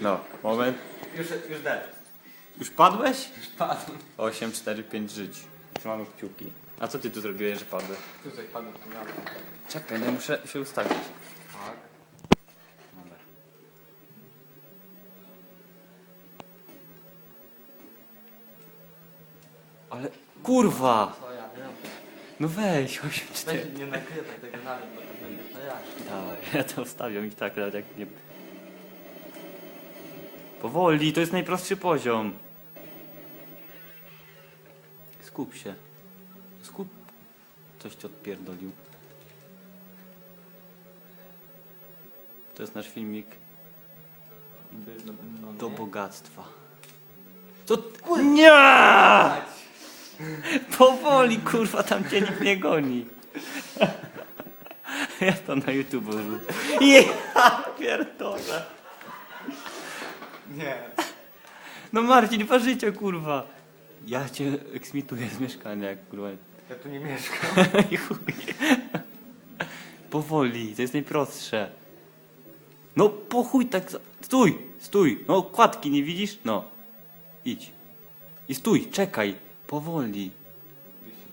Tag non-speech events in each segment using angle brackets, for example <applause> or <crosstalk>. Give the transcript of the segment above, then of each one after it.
No, moment. Już, już dead. Już padłeś? Już padł. 8, 4, 5 żyć. Trzymamy kciuki. A co ty tu zrobiłeś, że padłeś? Tutaj padł tu miałem. Czekaj, no muszę się ustawić. Tak. Dobra. Ale kurwa! To ja, nie No weź, 8, 4. Weź, nie nakrywaj tego nawet, bo to będzie to ja. Dawaj, <laughs> ja to wstawiam i tak, nawet jak nie... Powoli, to jest najprostszy poziom. Skup się. Skup. Coś ci odpierdolił. To jest nasz filmik do bogactwa. To... Nie! Powoli, kurwa, tam cię nikt nie goni. Ja to na YouTube rzucę. Ja pierdolę. Nie. No Marcin, dwa życia, kurwa. Ja cię eksmituję z mieszkania, jak kurwa. Ja tu nie mieszkam. <laughs> I chuj. Powoli, to jest najprostsze. No po chuj tak. za- Stój, stój. No kładki nie widzisz? No. Idź. I stój, czekaj. Powoli.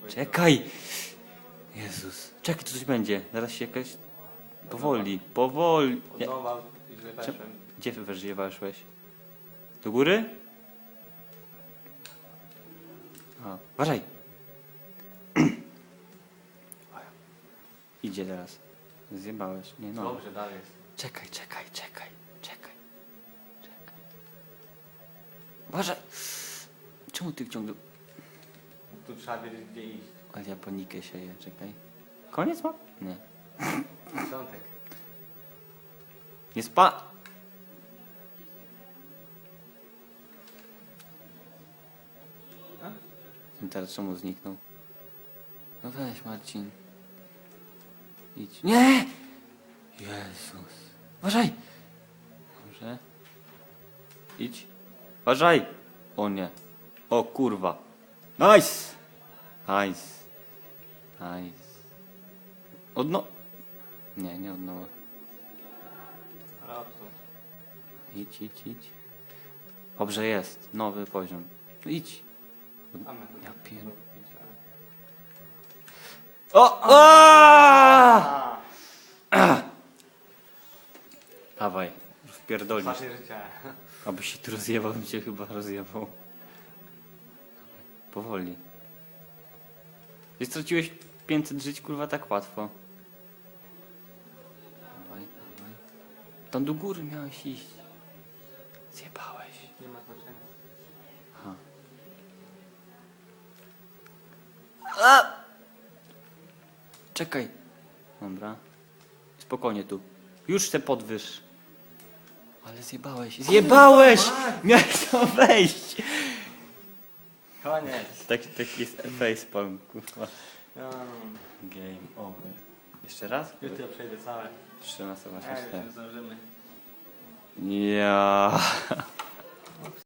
Czekaj. Jezus. Czekaj, tu coś będzie. Zaraz się jakaś... Powoli, powoli. Od Nie. nowa i źle weszłem. Gdzie wyżej weszłeś? Do góry? A, uważaj. <clears throat> Idzie teraz. Zjebałeś. Nie no. Dobrze, dalej jest. Czekaj, czekaj, czekaj, czekaj. Czekaj. Uważaj. Czemu ty ciągle... Tu trzeba wiedzieć gdzie iść. Ale ja panikę sieję, czekaj. Koniec ma? Nie. Początek. Nie spa... Ten teraz czemu zniknął? No weź Marcin. Idź. Nie! Jezus. Uważaj! Dobrze. Idź. Uważaj! O nie. O kurwa. Nice! Nice. Nice. Od no... Nie, nie od nowa. Ale odtąd. Idź, idź, idź. Dobrze jest. Nowy poziom. Idź. Ja pier... O! o! A! Dawaj. Wpierdolisz. Wasze życie. Abyś się tu rozjebał, bym cię chyba rozjebał. Powoli. I straciłeś 500 żyć, kurwa, tak łatwo. Dawaj, dawaj. Tam do góry miałeś iść. Zjebałeś. Nie ma znaczenia. Aha. Czekaj. Dobra. Spokojnie tu. Już se podwyż. Ale zjebałeś. Zjebałeś! Miałeś tam wejść. Koniec. Taki, taki jest facepalm, kurwa. No. Game over. Jeszcze raz? Jutro przejdę całe. 13 Ej, już 24. nie zdążymy. Ja.